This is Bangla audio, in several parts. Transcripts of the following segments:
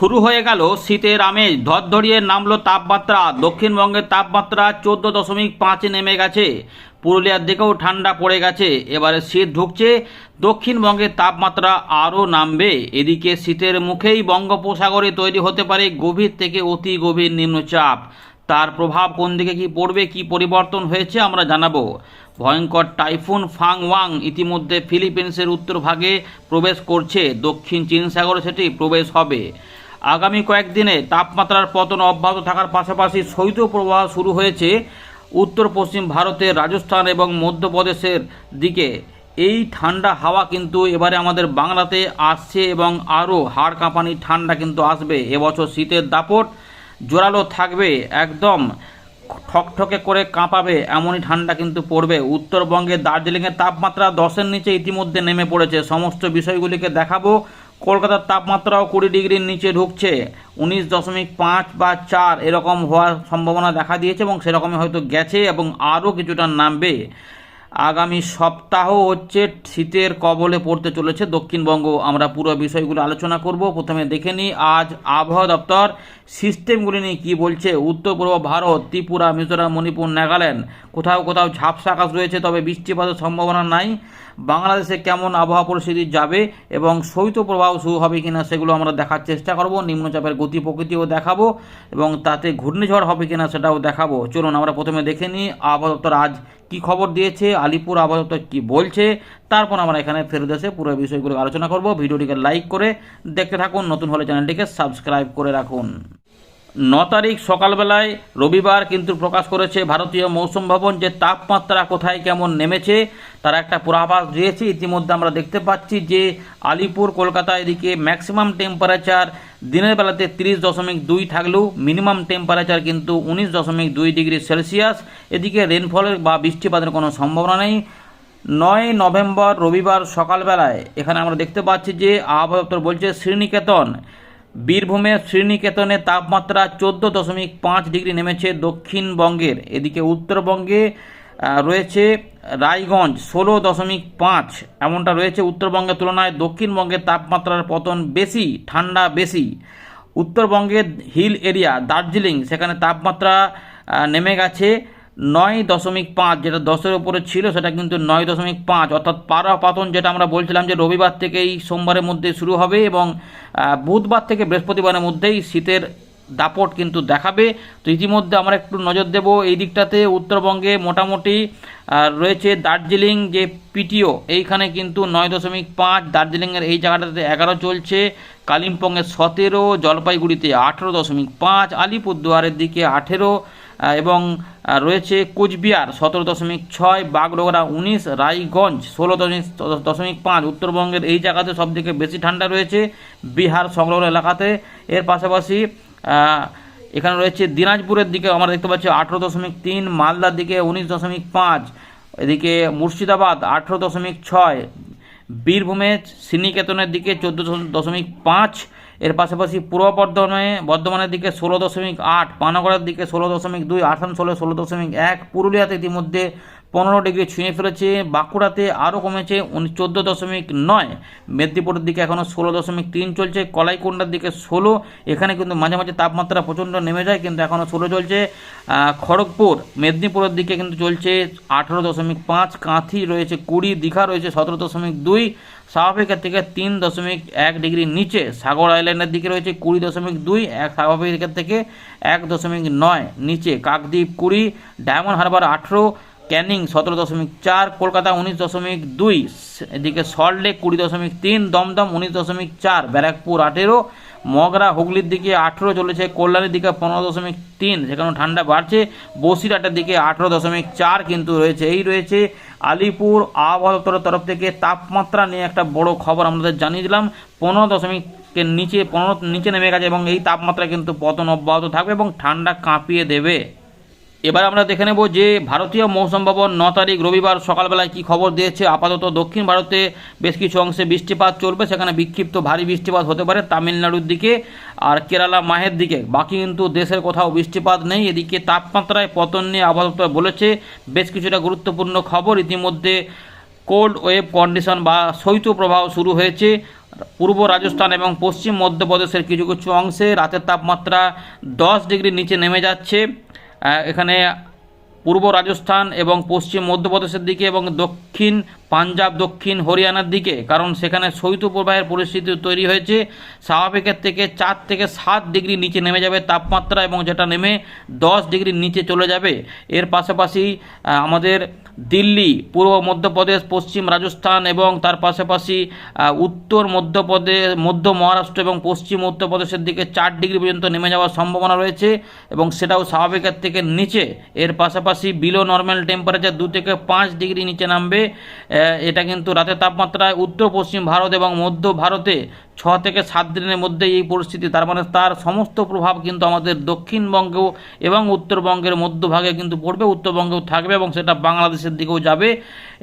শুরু হয়ে গেল শীতের আমেজ। ধরধরিয়ে নামলো তাপমাত্রা। দক্ষিণবঙ্গের তাপমাত্রা চোদ্দ দশমিক পাঁচে নেমে গেছে। পুরুলিয়ার দিকেও ঠান্ডা পড়ে গেছে। এবারে শীত ঢুকছে। দক্ষিণবঙ্গের তাপমাত্রা আরও নামবে। এদিকে শীতের মুখেই বঙ্গোপসাগরে তৈরি হতে পারে গভীর থেকে অতি গভীর নিম্নচাপ। তার প্রভাব কোন দিকে কি পড়বে, কি পরিবর্তন হয়েছে আমরা জানাব। ভয়ঙ্কর টাইফুন ফাং ওয়াং ইতিমধ্যে ফিলিপিন্সের উত্তরভাগে প্রবেশ করছে। দক্ষিণ চীন সাগরে সেটি প্রবেশ হবে। আগামী কয়েকদিনে তাপমাত্রার পতন অব্যাহত থাকার পাশাপাশি শৈত্যপ্রবাহ শুরু হয়েছে উত্তর পশ্চিম ভারতের রাজস্থান এবং মধ্যপ্রদেশের দিকে। এই ঠান্ডা হাওয়া কিন্তু এবারে আমাদের বাংলাতে আসছে এবং আরও হাড় কাঁপানি ঠান্ডা কিন্তু আসবে। এবছর শীতের দাপট জোরালো থাকবে, একদম ঠকঠকে করে কাঁপাবে এমনই ঠান্ডা কিন্তু পড়বে। উত্তরবঙ্গে দার্জিলিংয়ের তাপমাত্রা দশের নিচে ইতিমধ্যে নেমে পড়েছে। সমস্ত বিষয়গুলিকে দেখাবো। কলকাতার তাপমাত্রাও কুড়ি ডিগ্রির নিচে ঢুকছে। উনিশ দশমিক পাঁচ বা চার এরকম হওয়ার সম্ভাবনা দেখা দিয়েছে এবং সেরকমই হয়তো গেছে এবং আরও কিছুটা নামবে। আগামী সপ্তাহ হচ্ছে শীতের কবলে পড়তে চলেছে। দক্ষিণবঙ্গ আমরা পুরো বিষয়গুলো আলোচনা করব। প্রথমে দেখে নিই আজ আবহাওয়া দপ্তর সিস্টেমগুলি নিয়ে কী বলছে। উত্তর পূর্ব ভারত, ত্রিপুরা, মিজোরাম, মণিপুর, নাগাল্যান্ড। কোথাও কোথাও ঝাপসা আকাশ রয়েছে, তবে বৃষ্টিপাতের সম্ভাবনা নাই। বাংলাদেশে কেমন আবহাওয়া পরিস্থিতি যাবে এবং শৈত্যপ্রবাহ শুরু হবে কিনা সেগুলো আমরা দেখার চেষ্টা করব, নিম্নচাপের গতি প্রকৃতিও দেখাবো এবং তাতে ঘূর্ণিঝড় হবে কিনা সেটাও দেখাবো। চলুন আমরা প্রথমে দেখে নিই আবহাওয়া দপ্তর আজ কি খবর দিয়েছে, আলিপুর আবহাওয়া দপ্তর কী বলছে, তারপর আমরা এখানে ফেরত এসে পুরো বিষয়গুলো আলোচনা করব। ভিডিওটিকে লাইক করে দেখতে থাকুন, নতুন হলে চ্যানেলটিকে সাবস্ক্রাইব করে রাখুন। ন তারিখ সকালবেলায় রবিবার কিন্তু প্রকাশ করেছে ভারতীয় মৌসুম ভবন যে তাপমাত্রা কোথায় কেমন নেমেছে, তার একটা পূর্বাভাস দিয়েছে। ইতিমধ্যে আমরা দেখতে পাচ্ছি যে আলিপুর কলকাতা এদিকে ম্যাক্সিমাম টেম্পারেচার দিনের বেলাতে তিরিশ দশমিক দুই থাকলেও মিনিমাম টেম্পারেচার কিন্তু উনিশ দশমিক দুই ডিগ্রি সেলসিয়াস। এদিকে রেনফলের বা বৃষ্টিপাতের কোনো সম্ভাবনা নেই। নয় নভেম্বর রবিবার সকালবেলায় এখানে আমরা দেখতে পাচ্ছি যে আবহাওয়া দপ্তর বলছে শ্রীনিকেতন বীরভূমের শ্রীনিকেতনে তাপমাত্রা চোদ্দ দশমিক পাঁচ ডিগ্রি নেমেছে দক্ষিণবঙ্গের। এদিকে উত্তরবঙ্গে রয়েছে রায়গঞ্জ ষোলো দশমিক পাঁচ, এমনটা রয়েছে উত্তরবঙ্গের তুলনায়। দক্ষিণবঙ্গের তাপমাত্রার পতন বেশি, ঠান্ডা বেশি। উত্তরবঙ্গের হিল এরিয়া, দার্জিলিং, সেখানে তাপমাত্রা নেমে গেছে নয় দশমিক পাঁচ যেটা দশের উপরে ছিল, সেটা কিন্তু নয় দশমিক পাঁচ। অর্থাৎ পারা পাতন যেটা আমরা বলছিলাম যে রবিবার থেকেই সোমবারের মধ্যে শুরু হবে এবং বুধবার থেকে বৃহস্পতিবারের মধ্যেই শীতের দাপট কিন্তু দেখাবে। তো ইতিমধ্যে আমরা একটু নজর দেব এই দিকটাতে। উত্তরবঙ্গে মোটামুটি রয়েছে দার্জিলিং যে পিটিও, এইখানে কিন্তু নয় দশমিক পাঁচ, দার্জিলিংয়ের এই জায়গাটাতে এগারো চলছে। কালিম্পংয়ে সতেরো, জলপাইগুড়িতে আঠেরো দশমিক পাঁচ, আলিপুরদুয়ারের দিকে আঠেরো এবং রয়েছে কোচবিহার সতেরো দশমিক ছয়, বাগডোগরা উনিশ, রায়গঞ্জ ষোলো দশমিক দশমিক পাঁচ, উত্তরবঙ্গের এই জায়গাতে সবথেকে বেশি ঠান্ডা রয়েছে বিহার সংলগ্ন এলাকাতে। এর পাশাপাশি এখানে রয়েছে দিনাজপুরের দিকে আমরা দেখতে পাচ্ছি আঠেরো দশমিক তিন, মালদার দিকে উনিশ দশমিক পাঁচ, এদিকে মুর্শিদাবাদ আঠেরো দশমিক ছয়, বীরভূমে শ্রীনিকেতনের দিকে চোদ্দ দশমিক পাঁচ এর পাশাপাশি পূর্ব বর্ধমানে, বর্ধমানের দিকে ষোলো দশমিক আট, পানাগড়ের দিকে ষোলো দশমিক দুই আসানসোলে ষোলো দশমিক এক, পুরুলিয়াতে ইতিমধ্যে পনেরো ডিগ্রি ছুঁয়ে ফেলেছে, বাঁকুড়াতে আরও কমেছে চোদ্দ দশমিক নয়, মেদিনীপুরের দিকে এখনও ষোলো দশমিক তিন চলছে কলাইকুণ্ডার দিকে ষোলো, এখানে কিন্তু মাঝে মাঝে তাপমাত্রা প্রচণ্ড নেমে যায়, কিন্তু এখনও ষোলো চলছে। খড়গপুর, মেদিনীপুরের দিকে কিন্তু চলছে আঠেরো দশমিক পাঁচ, কাঁথি রয়েছে কুড়ি, দীঘা রয়েছে সতেরো দশমিক দুই স্বাভাবিকের থেকে তিন দশমিক এক ডিগ্রি নিচে সাগর আইল্যান্ডের দিকে রয়েছে কুড়ি দশমিক দুই, এক স্বাভাবিকের থেকে এক দশমিক নয় নিচে কাকদ্বীপ কুড়ি, ডায়মন্ড হারবার আঠেরো, ক্যানিং সতেরো দশমিক চার, কলকাতা উনিশ দশমিক দুই, এদিকে সল্টলেক কুড়ি দশমিক তিন, দমদম উনিশ দশমিক চার, ব্যারাকপুর আঠেরো মগরা হুগলির দিকে আঠেরো চলেছে, কল্যাণীর দিকে পনেরো দশমিক তিন সেখানে ঠান্ডা বাড়ছে। বসিরহাটের দিকে আঠেরো দশমিক চার কিন্তু রয়েছে। এই রয়েছে আলিপুর আবহাওয়া দপ্তরের তরফ থেকে তাপমাত্রা নিয়ে একটা বড় খবর আমাদের জানিয়ে দিলাম। পনেরো দশমিক নিচে, পনেরো নিচে নেমে গেছে এবং এই তাপমাত্রা কিন্তু পতন অব্যাহত থাকবে এবং ঠান্ডা কাঁপিয়ে দেবে। এবার আমরা দেখে নেব যে ভারতীয় মৌসুম ভবন ন তারিখ রবিবার সকালবেলায় কি খবর দিয়েছে। আপাতত দক্ষিণ ভারতে বেশ কিছু অংশে বৃষ্টিপাত চলবে, সেখানে বিক্ষিপ্ত ভারী বৃষ্টিপাত হতে পারে তামিলনাড়ুর দিকে আর কেরালা মাহের দিকে। বাকি কিন্তু দেশের কোথাও বৃষ্টিপাত নেই। এদিকে তাপমাত্রায় পতন নিয়ে দপ্তর বলেছে, বেশ কিছুটা গুরুত্বপূর্ণ খবর। ইতিমধ্যে কোল্ড ওয়েভ কন্ডিশন বা শৈত্যপ্রবাহ শুরু হয়েছে। পূর্ব রাজস্থান এবং পশ্চিম মধ্যপ্রদেশের কিছু কিছু অংশে রাতের তাপমাত্রা দশ ডিগ্রির নিচে নেমে যাচ্ছে। এখানে পূর্ব রাজস্থান এবং পশ্চিম মধ্যপ্রদেশের দিকে এবং দক্ষিণ পাঞ্জাব দক্ষিণ হরিয়ানার দিকে, কারণ সেখানে শৈত্যপ্রবাহের পরিস্থিতি তৈরি হয়েছে। স্বাভাবিকের থেকে চার থেকে সাত ডিগ্রি নিচে নেমে যাবে তাপমাত্রা এবং যেটা নেমে দশ ডিগ্রির নিচে চলে যাবে। এর পাশাপাশি আমাদের দিল্লি, পূর্ব মধ্যপ্রদেশ, পশ্চিম রাজস্থান এবং তার পাশাপাশি উত্তর মধ্যপ্রদেশ মধ্য মহারাষ্ট্র এবং পশ্চিম উত্তরপ্রদেশের দিকে চার ডিগ্রি পর্যন্ত নেমে যাওয়ার সম্ভাবনা রয়েছে এবং সেটাও স্বাভাবিকের থেকে নিচে। এর পাশাপাশি বিলো নর্মাল টেম্পারেচার দু থেকে পাঁচ ডিগ্রি নিচে নামবে। এটা কিন্তু রাতের তাপমাত্রায় উত্তর পশ্চিম ভারত এবং মধ্য ভারতে ছ থেকে সাত দিনের মধ্যে এই পরিস্থিতি, তার মানে তার সমস্ত প্রভাব কিন্তু আমাদের দক্ষিণবঙ্গেও এবং উত্তরবঙ্গের মধ্যভাগে কিন্তু পড়বে, উত্তরবঙ্গেও থাকবে এবং সেটা বাংলাদেশের দিকেও যাবে।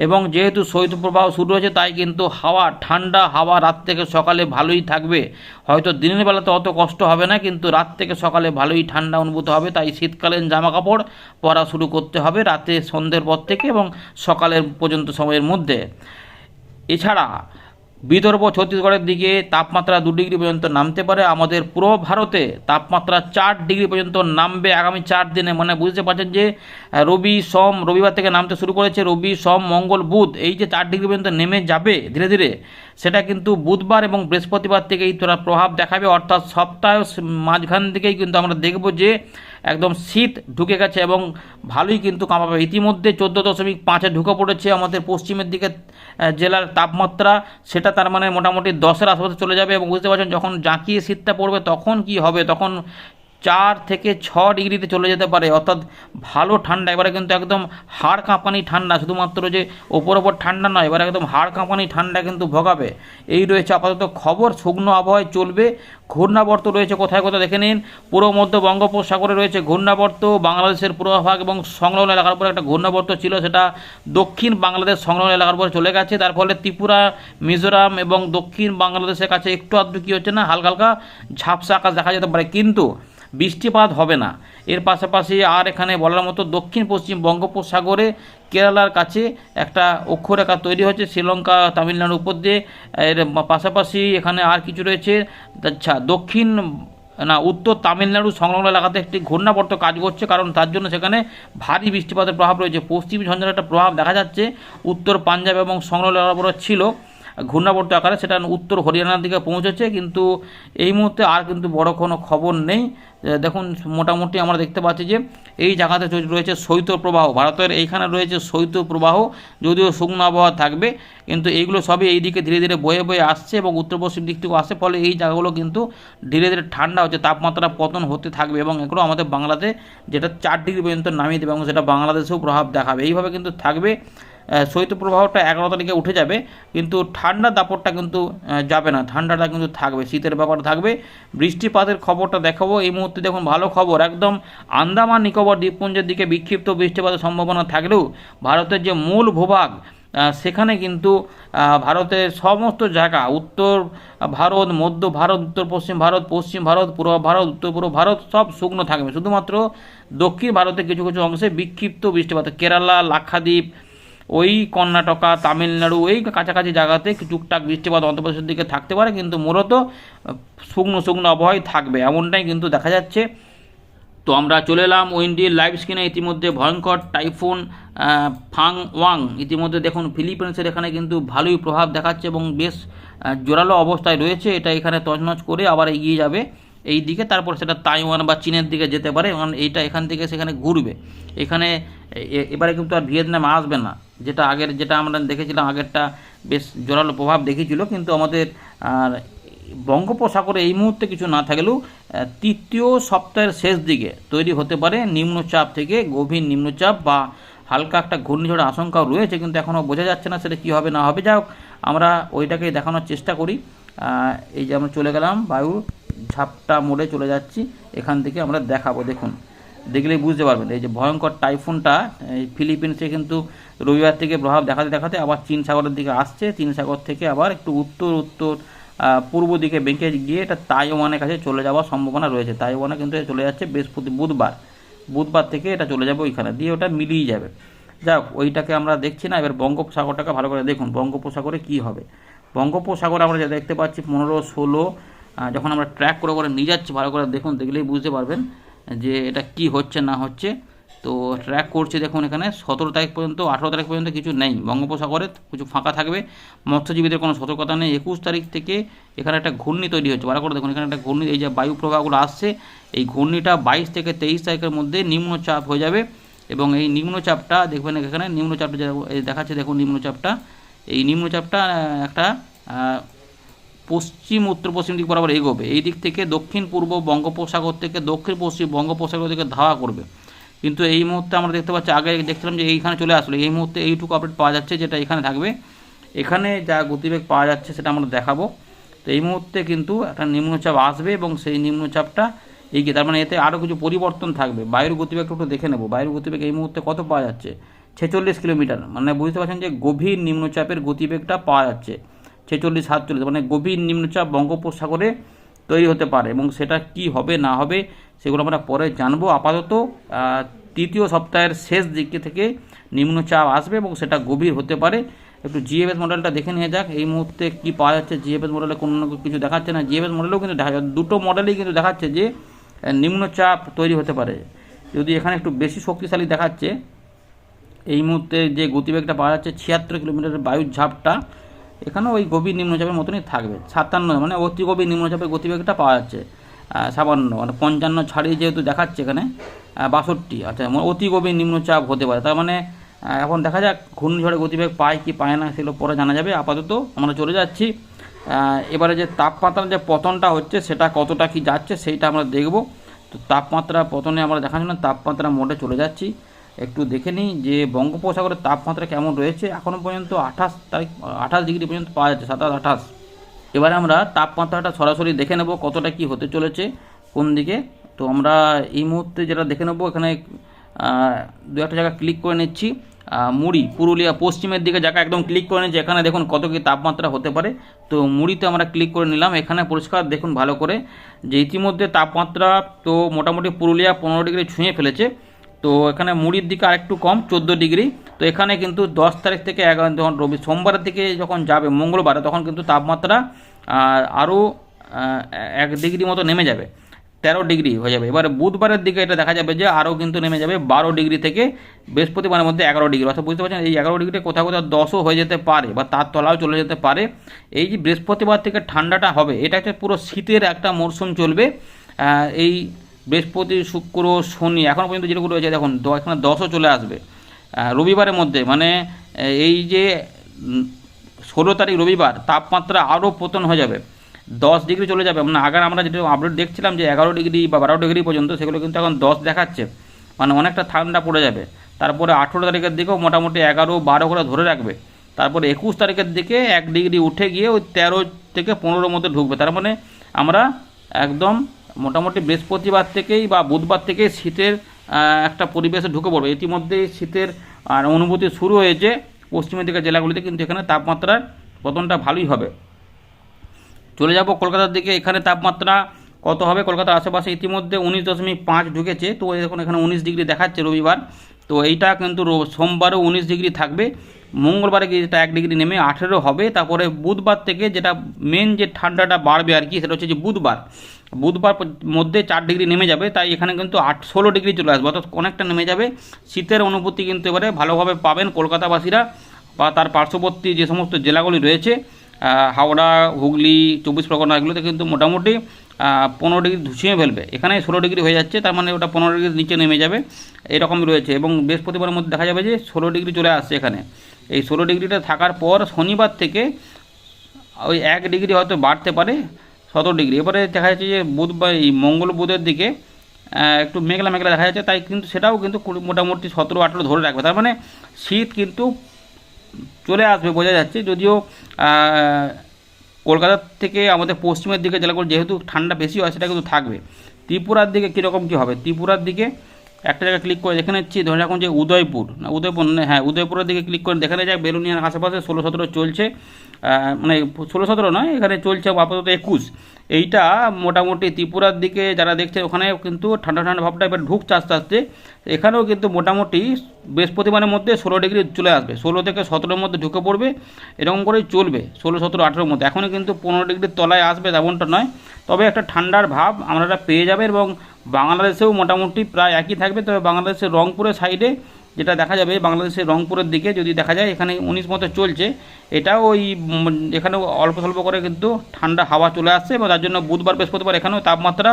এবং যেহেতু শৈত্যপ্রবাহ শুরু হয়েছে, তাই কিন্তু হাওয়া, ঠান্ডা হাওয়া রাত থেকে সকালে ভালোই থাকবে। হয়তো দিনের বেলাতে অত কষ্ট হবে না, কিন্তু রাত থেকে সকালে ভালোই ঠান্ডা অনুভূত হবে। তাই শীতকালীন জামা কাপড় পরা শুরু করতে হবে রাতে সন্ধ্যের পর থেকে এবং সকালের পর্যন্ত সময়ের মধ্যে। এছাড়া বিদর্ভ ছত্তিশগড়ের দিকে তাপমাত্রা দু ডিগ্রি পর্যন্ত নামতে পারে। আমাদের পুরো ভারতে তাপমাত্রা চার ডিগ্রি পর্যন্ত নামবে আগামী চার দিনে। মানে বুঝতে পারছেন যে রবি, সোম, রবিবার থেকে নামতে শুরু করেছে। রবি, সোম, মঙ্গল, বুধ এই যে চার ডিগ্রি পর্যন্ত নেমে যাবে ধীরে ধীরে। সেটা কিন্তু বুধবার এবং বৃহস্পতিবার থেকেই তোরা প্রভাব দেখাবে। অর্থাৎ সপ্তাহের মাঝখান থেকেই কিন্তু আমরা দেখব যে একদম শীত ঢুকে গেছে এবং ভালোই কিন্তু কামাবে। ইতিমধ্যে চোদ্দ দশমিক পাঁচে ঢুকে পড়েছে আমাদের পশ্চিমের দিকে জেলার তাপমাত্রা। সেটা তার মানে মোটামুটি দশের আশেপাশে চলে যাবে এবং বুঝতে পারছেন যখন জাঁকিয়ে শীতটা পড়বে তখন কি হবে? তখন চার থেকে ছ ডিগ্রিতে চলে যেতে পারে। অর্থাৎ ভালো ঠান্ডা। এবারে কিন্তু একদম হাড় কাঁপানি ঠান্ডা। শুধুমাত্র যে ওপর ওপর ঠান্ডা নয়, এবারে একদম হাড় কাঁপানি ঠান্ডা কিন্তু ভোগাবে। এই রয়েছে আপাতত খবর। শুকনো আবহাওয়ায় চলবে। ঘূর্ণাবর্ত রয়েছে কোথায় কোথায় দেখে নিন। পুরো মধ্য বঙ্গোপসাগরে রয়েছে ঘূর্ণাবর্ত, বাংলাদেশের পূর্বভাগ এবং সংলগ্ন এলাকার উপরে একটা ঘূর্ণাবর্ত ছিল, সেটা দক্ষিণ বাংলাদেশ সংলগ্ন এলাকার উপরে চলে গেছে। তার ফলে ত্রিপুরা, মিজোরাম এবং দক্ষিণ বাংলাদেশের কাছে একটু আধটু কী হচ্ছে না, হালকা হালকা ঝাপসা আকাশ দেখা যেতে পারে। কিন্তু বৃষ্টিপাত হবে না। এর পাশাপাশি আর এখানে বলার মতো দক্ষিণ পশ্চিম বঙ্গোপসাগরে কেরালার কাছে একটা অক্ষরেখা তৈরি হয়েছে, শ্রীলঙ্কা, তামিলনাড়ুর উপর দিয়ে। এর পাশাপাশি এখানে আর কিছু রয়েছে। আচ্ছা দক্ষিণ, না, উত্তর তামিলনাড়ু সংলগ্ন এলাকাতে একটি ঘূর্ণাবর্ত কাজ করছে, কারণ তার জন্য সেখানে ভারী বৃষ্টিপাতের প্রভাব রয়েছে। পশ্চিম ঝঞ্ঝার একটা প্রভাব দেখা যাচ্ছে। উত্তর পাঞ্জাব এবং সংলগ্ন উপরে ছিল। ঘূর্ণাবর্ত আকারে সেটা উত্তর হরিয়ানার দিকে পৌঁছেছে, কিন্তু এই মুহূর্তে আর কিন্তু বড় কোনো খবর নেই। দেখুন, মোটামুটি আমরা দেখতে পাচ্ছি যে এই জায়গাতে রয়েছে শৈত্যপ্রবাহ ভারতের এইখানে রয়েছে শৈত্যপ্রবাহ যদিও শুকনো আবহাওয়া থাকবে, কিন্তু এইগুলো সবই এই দিকে ধীরে ধীরে বয়ে বয়ে আসছে এবং উত্তর পশ্চিম দিক থেকেও আসে, ফলে এই জায়গাগুলো কিন্তু ধীরে ধীরে ঠান্ডা হচ্ছে, তাপমাত্রা পতন হতে থাকবে এবং এগুলো আমাদের বাংলাতে যেটা চার ডিগ্রি পর্যন্ত নামিয়ে দেবে এবং সেটা বাংলাদেশেও প্রভাব দেখাবে। এইভাবে কিন্তু থাকবে। শৈত্যপ্রবাহটা এগারো তারিখে উঠে যাবে, কিন্তু ঠান্ডার দাপটটা কিন্তু যাবে না। ঠান্ডাটা কিন্তু থাকবে, শীতের ব্যাপার থাকবে। বৃষ্টিপাতের খবরটা দেখাবো। এই মুহূর্তে দেখুন, ভালো খবর। একদম আন্দামান, নিকোবর দ্বীপপুঞ্জের দিকে বিক্ষিপ্ত বৃষ্টিপাতের সম্ভাবনা থাকলেও ভারতের যে মূল ভূভাগ সেখানে কিন্তু ভারতের সমস্ত জায়গা, উত্তর ভারত, মধ্য ভারত, উত্তর পশ্চিম ভারত পশ্চিম ভারত, পূর্ব ভারত, উত্তর পূর্ব ভারত, সব শুকনো থাকবে। শুধুমাত্র দক্ষিণ ভারতের কিছু কিছু অংশে বিক্ষিপ্ত বৃষ্টিপাত। কেরালা, লাক্ষাদ্বীপ ওই কর্ণাটকা, তামিলনাড়ু, এই কাছাকাছি জায়গাতে টুকটাক বৃষ্টিপাত অন্ধ্রপ্রদেশের দিকে থাকতে পারে, কিন্তু মূলত শুকনো শুকনো আবহাওয়াই থাকবে। এমনটাই কিন্তু দেখা যাচ্ছে। তো আমরা চলে এলাম উইন্ডির লাইভ স্ক্রিনে। ইতিমধ্যে ভয়ঙ্কর টাইফুন ফাং ওয়াং ইতিমধ্যে দেখুন, ফিলিপিন্সের এখানে কিন্তু ভালোই প্রভাব দেখাচ্ছে এবং বেশ জোরালো অবস্থায় রয়েছে। এটা এখানে তছনছ করে আবার এগিয়ে যাবে। এই দিকে, তারপর সেটা তাইওয়ান বা চীনের দিকে যেতে পারে কারণ এইটা এখান থেকে সেখানে ঘুরবে। এখানে এবারে কিন্তু আর ভিয়েতনাম আসবে না। যেটা আগের, যেটা আমরা দেখেছিলাম, আগেরটা বেশ জোরালো প্রভাব দেখিয়েছিল, কিন্তু আমাদের আর বঙ্গোপসাগরে এই মুহূর্তে কিছু না থাকলেও তৃতীয় সপ্তাহের শেষ দিকে তৈরি হতে পারে নিম্নচাপ থেকে গভীর নিম্নচাপ বা হালকা একটা ঘূর্ণিঝড়ের আশঙ্কাও রয়েছে, কিন্তু এখনও বোঝা যাচ্ছে না সেটা কী হবে, না হবে। যাই আমরা ওইটাকে দেখানোর চেষ্টা করি। এই যে আমরা চলে গেলাম বায়ু ঝাপটা মোড়ে চলে যাচ্ছি, এখান থেকে আমরা দেখাবো। দেখুন, দেখলেই বুঝতে পারবেন, এই যে ভয়ঙ্কর টাইফুনটা, এই ফিলিপিন্সে কিন্তু রবিবার থেকে প্রভাব দেখাতে দেখাতে আবার চীন সাগরের দিকে আসছে। চীন সাগর থেকে আবার একটু উত্তর উত্তর পূর্ব দিকে বেঁকে গিয়ে এটা তাইওয়ানের কাছে চলে যাওয়ার সম্ভাবনা রয়েছে। তাইওয়ানে কিন্তু চলে যাচ্ছে বৃহস্পতি, বুধবার। বুধবার থেকে এটা চলে যাবে ওইখানে, দিয়ে ওটা মিলিয়ে যাবে। যাক, ওইটাকে আমরা দেখছি না, এবার বঙ্গোপসাগরটাকে ভালো করে দেখুন, বঙ্গোপসাগরে কি হবে? বঙ্গোপসাগরে আমরা যা দেখতে পাচ্ছি, পনেরো, ষোলো যখন আমরা ট্র্যাক করে করে নিয়ে যাচ্ছি, ভালো করে দেখুন, দেখলেই বুঝতে পারবেন যে এটা কি হচ্ছে, না হচ্ছে। তো ট্র্যাক করছে দেখুন এখানে, সতেরো তারিখ পর্যন্ত, আঠেরো তারিখ পর্যন্ত কিছু নেই। বঙ্গোপসাগরে কিছু ফাঁকা থাকবে। মৎস্যজীবীদের কোনো সতর্কতা নেই। একুশ তারিখ থেকে এখানে একটা ঘূর্ণি তৈরি হচ্ছে। ভালো করে দেখুন, এখানে একটা ঘূর্ণি, এই যে বায়ু প্রবাহগুলো আসছে, এই ঘূর্ণিটা বাইশ থেকে তেইশ তারিখের মধ্যে নিম্নচাপ হয়ে যাবে। এবং এই নিম্নচাপটা, দেখবেন এখানে নিম্নচাপটা দেখাচ্ছে, দেখুন নিম্নচাপটা। এই নিম্নচাপটা একটা পশ্চিম উত্তর পশ্চিম দিক বরাবর এগোবে। এই দিক থেকে দক্ষিণ, পূর্ব বঙ্গোপসাগর থেকে দক্ষিণ, পশ্চিম বঙ্গোপসাগর থেকে ধাওয়া করবে। কিন্তু এই মুহূর্তে আমরা দেখতে পাচ্ছি, আগে দেখছিলাম যে এইখানে চলে আসলো। এই মুহূর্তে এইটুকু আপডেট পাওয়া যাচ্ছে যেটা এখানে থাকবে। এখানে যা গতিবেগ পাওয়া যাচ্ছে সেটা আমরা দেখাবো। তো এই মুহূর্তে কিন্তু একটা নিম্নচাপ আসবে এবং সেই নিম্নচাপটা এগিয়ে, তার মানে এতে আরও কিছু পরিবর্তন থাকবে। বায়ুর গতিবেগটা একটু দেখে নেব। বায়ুর গতিবেগ এই মুহূর্তে কত পাওয়া যাচ্ছে? ছেচল্লিশ কিলোমিটার। মানে বুঝতে পারছেন যে গভীর নিম্নচাপের গতিবেগটা পাওয়া যাচ্ছে। ছেচল্লিশ, সাতচল্লিশ মানে গভীর নিম্নচাপ বঙ্গোপসাগরে তৈরি হতে পারে এবং সেটা কি হবে, না হবে, সেগুলো আমরা পরে জানব। আপাতত তৃতীয় সপ্তাহের শেষ দিকে থেকে নিম্নচাপ আসবে এবং সেটা গভীর হতে পারে। একটু জিএফএস মডেলটা দেখে নিয়ে যাক। এই মুহূর্তে কি পাওয়া যাচ্ছে জিএফএস মডেলে কোনো না কিছু দেখাচ্ছে না। জিএফএস মডেলেও কিন্তু দেখা দুটো মডেলেই কিন্তু দেখাচ্ছে যে নিম্নচাপ তৈরি হতে পারে। যদি এখানে একটু বেশি শক্তিশালী দেখাচ্ছে, এই মুহূর্তে যে গতিবেগটা পাওয়া যাচ্ছে ছিয়াত্তর কিলোমিটারের বায়ুর ঝাপটা এখানেও ওই গভীর নিম্নচাপের মতনই থাকবে। সাতান্ন মানে অতি গভীর নিম্নচাপের গতিবেগটা পাওয়া যাচ্ছে। সামান্য মানে পঞ্চান্ন ছাড়িয়ে যেহেতু দেখাচ্ছে এখানে বাষট্টি আচ্ছা মানে অতি গভীর নিম্নচাপ হতে পারে। তার মানে এখন দেখা যাক ঘূর্ণিঝড়ের গতিবেগ পায় কি পায় না সেগুলো পরে জানা যাবে। আপাতত আমরা চলে যাচ্ছি। এবারে যে তাপমাত্রার যে পতনটা হচ্ছে সেটা কতটা কি যাচ্ছে সেইটা আমরা দেখব। তো তাপমাত্রা পতনে আমরা দেখার জন্য তাপমাত্রা মোটে চলে যাচ্ছি। একটু দেখে নিই যে বঙ্গোপসাগরের তাপমাত্রা কেমন রয়েছে। এখনও পর্যন্ত আঠাশ তারিখ, আঠাশ ডিগ্রি পর্যন্ত পাওয়া যাচ্ছে, সাতাশ আঠাশ। এবারে আমরা তাপমাত্রাটা সরাসরি দেখে নেব কতটা কি হতে চলেছে, কোন দিকে। তো আমরা এই মুহূর্তে যেটা দেখে নেব, এখানে দু একটা জায়গা ক্লিক করে নিচ্ছি। মুড়ি, পুরুলিয়া পশ্চিমের দিকে জায়গা একদম ক্লিক করে নিচ্ছি এখানে দেখুন কত কি তাপমাত্রা হতে পারে। তো মুড়িতে আমরা ক্লিক করে নিলাম, এখানে পরিষ্কার দেখুন ভালো করে যে ইতিমধ্যে তাপমাত্রা তো মোটামুটি পুরুলিয়া পনেরো ডিগ্রি ছুঁয়ে ফেলেছে। তো এখানে মুড়ির দিকে আরেকটু কম, চোদ্দ ডিগ্রি। তো এখানে কিন্তু দশ তারিখ থেকে এগারো যখন রবি সোমবারের দিকে যখন যাবে মঙ্গলবারে, তখন কিন্তু তাপমাত্রা আরও এক ডিগ্রি মতো নেমে যাবে। তেরো ডিগ্রি হয়ে যাবে। এবার বুধবারের দিকে এটা দেখা যাবে যে আরও কিন্তু নেমে যাবে বারো ডিগ্রি থেকে বৃহস্পতিবারের মধ্যে এগারো ডিগ্রি। অর্থাৎ বুঝতে পারছেন, এই এগারো ডিগ্রি কোথাও কোথাও দশও হয়ে যেতে পারে বা তার তলাও চলে যেতে পারে। এই যে বৃহস্পতিবার থেকে ঠান্ডাটা হবে, এটা হচ্ছে পুরো শীতের একটা মরশুম চলবে। এই বৃহস্পতি, শুক্র, শনি এখন পর্যন্ত যেটুকু রয়েছে, দেখুন এখানে দশও চলে আসবে। রবিবারের মধ্যে মানে এই যে ষোলো তারিখ রবিবার, তাপমাত্রা আরও পতন হয়ে যাবে। দশ ডিগ্রি চলে যাবে। মানে আগে আমরা যেটা আপডেট দেখছিলাম যে, এগারো ডিগ্রি বা বারো ডিগ্রি পর্যন্ত সেগুলো কিন্তু এখন দশ দেখাচ্ছে। মানে অনেকটা ঠান্ডা পড়ে যাবে। তারপরে আঠেরো তারিখের দিকেও মোটামুটি এগারো, বারো করে ধরে রাখবে। তারপরে একুশ তারিখের দিকে এক ডিগ্রি উঠে গিয়ে ওই তেরো থেকে পনেরোর মধ্যে ঢুকবে। তার মানে আমরা একদম মোটামুটি বৃহস্পতিবার থেকেই বা বুধবার থেকেই শীতের একটা পরিবেশে ঢুকে পড়বে। ইতিমধ্যেই শীতের অনুভূতি শুরু হয়েছে পশ্চিমের দিকের জেলাগুলিতে, কিন্তু এখানে তাপমাত্রার পতনটা ভালোই হবে। চলে যাব কলকাতার দিকে। এখানে তাপমাত্রা কত হবে কলকাতার আশেপাশে? ইতিমধ্যে উনিশ দশমিক পাঁচ ঢুকেছে। তো এখন এখানে উনিশ ডিগ্রি দেখাচ্ছে রবিবার। তো এইটা কিন্তু সোমবারও উনিশ ডিগ্রি থাকবে। মঙ্গলবারে গিয়ে যেটা এক ডিগ্রি নেমে আঠেরো হবে। তারপরে বুধবার থেকে যেটা মেন যে ঠান্ডাটা বাড়বে আর কি, সেটা হচ্ছে যে বুধবার। বুধবার মধ্যে চার ডিগ্রি নেমে যাবে, তাই এখানে কিন্তু আট, ষোলো ডিগ্রি চলে আসবে, অর্থাৎ অনেকটা নেমে যাবে। শীতের অনুভূতি কিন্তু এবারে ভালোভাবে পাবেন কলকাতাবাসীরা, বা তার পার্শ্ববর্তী যে সমস্ত জেলাগুলি রয়েছে হাওড়া, হুগলি, চব্বিশ পরগনা, এগুলোতে কিন্তু মোটামুটি পনেরো ডিগ্রি ছুঁয়ে ফেলবে। এখানে ষোলো ডিগ্রি হয়ে যাচ্ছে, তার মানে ওটা পনেরো ডিগ্রির নিচে নেমে যাবে। এরকমই রয়েছে, এবং বৃহস্পতিবারের মধ্যে দেখা যাবে যে ষোলো ডিগ্রি চলে আসছে এখানে। এই ষোলো ডিগ্রিটা থাকার পর শনিবার থেকে ওই এক ডিগ্রি হয়তো বাড়তে পারে সতেরো ডিগ্রি। এবারে দেখা যাচ্ছে যে বুধ বা এই মঙ্গল বুধের দিকে একটু মেঘলা মেঘলা দেখা যাচ্ছে, তাই কিন্তু সেটাও কিন্তু মোটামুটি সতেরো, আঠেরো ধরে রাখবে। তার মানে শীত কিন্তু চলে আসবে বোঝা যাচ্ছে। যদিও কলকাতার কলকাতা থেকে আমাদের পশ্চিমের দিকে জেলাগুলো যেহেতু ঠান্ডা বেশি হয়, সেটা কিন্তু থাকবে। ত্রিপুরার দিকে কীরকম কী হবে? ত্রিপুরার দিকে একটা জায়গায় ক্লিক করে দেখে নিচ্ছি, ধরে রাখুন যে উদয়পুর। না উদয়পুর না হ্যাঁ উদয়পুরের দিকে ক্লিক করে দেখে যাক বেলুনিয়ার আশেপাশে ষোলো সতেরো চলছে। মানে ষোলো সতেরো নয়, এখানে চলছে আপাতত একুশ। এইটা মোটামুটি ত্রিপুরার দিকে যারা দেখছে ওখানে কিন্তু ঠান্ডা ঠান্ডা ভাবটা এবার ঢুকছে আস্তে আস্তে। এখানেও কিন্তু মোটামুটি বৃহস্পতিবারের মধ্যে ষোলো ডিগ্রি চলে আসবে। ষোলো থেকে সতেরোর মধ্যে ঢুকে পড়বে, এরকম করেই চলবে ষোলো, সতেরো, আঠেরোর মধ্যে। এখনও কিন্তু পনেরো ডিগ্রির তলায় আসবে, তেমনটা নয়। তবে একটা ঠান্ডার ভাব আমরা পেয়ে যাবে এবং বাংলাদেশেও মোটামুটি প্রায় একই থাকবে তবে বাংলাদেশের রংপুরের সাইডে যেটা দেখা যাবে বাংলাদেশের রংপুরের দিকে যদি দেখা যায় এখানে উনিশ মতো চলছে। এটাও ওই উম, এখানেও অল্প স্বল্প করে কিন্তু ঠান্ডা হাওয়া চলে আসছে এবং তার জন্য বুধবার বৃহস্পতিবার এখানেও তাপমাত্রা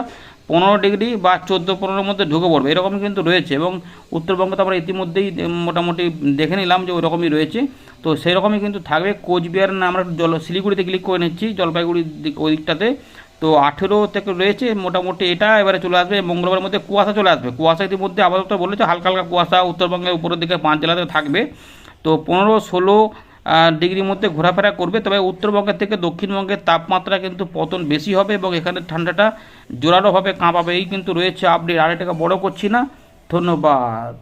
পনেরো ডিগ্রি বা চোদ্দ পনেরোর মধ্যে ঢুকে পড়বে। এরকম কিন্তু রয়েছে এবং উত্তরবঙ্গে তো আমরা ইতিমধ্যেই মোটামুটি দেখে নিলাম যে ওরকমই রয়েছে। তো সেই রকমই কিন্তু থাকবে। কোচবিহার না আমরা জল শিলিগুড়িতে ক্লিক করে নিচ্ছি জলপাইগুড়ির দিক ওই দিকটাতে। তো আঠেরো থেকে রয়েছে, মোটামুটি এটা এবারে চলে আসবে, মঙ্গলবারের মধ্যে কুয়াশা চলে আসবে। কুয়াশা ইতিমধ্যে আপাতত বলেছে, হালকা হালকা কুয়াশা উত্তরবঙ্গের উপরের দিকে পাঁচ জেলাতে থাকবে। তো পনেরো, ষোলো ডিগ্রির মধ্যে ঘোরাফেরা করবে, তবে উত্তরবঙ্গের থেকে দক্ষিণবঙ্গের তাপমাত্রা কিন্তু পতন বেশি হবে এবং এখানে ঠান্ডাটা জোরালোভাবে কাঁপাবে এই কিন্তু রয়েছে, আপডেট আর এটাকে বড় করছি না। ধন্যবাদ।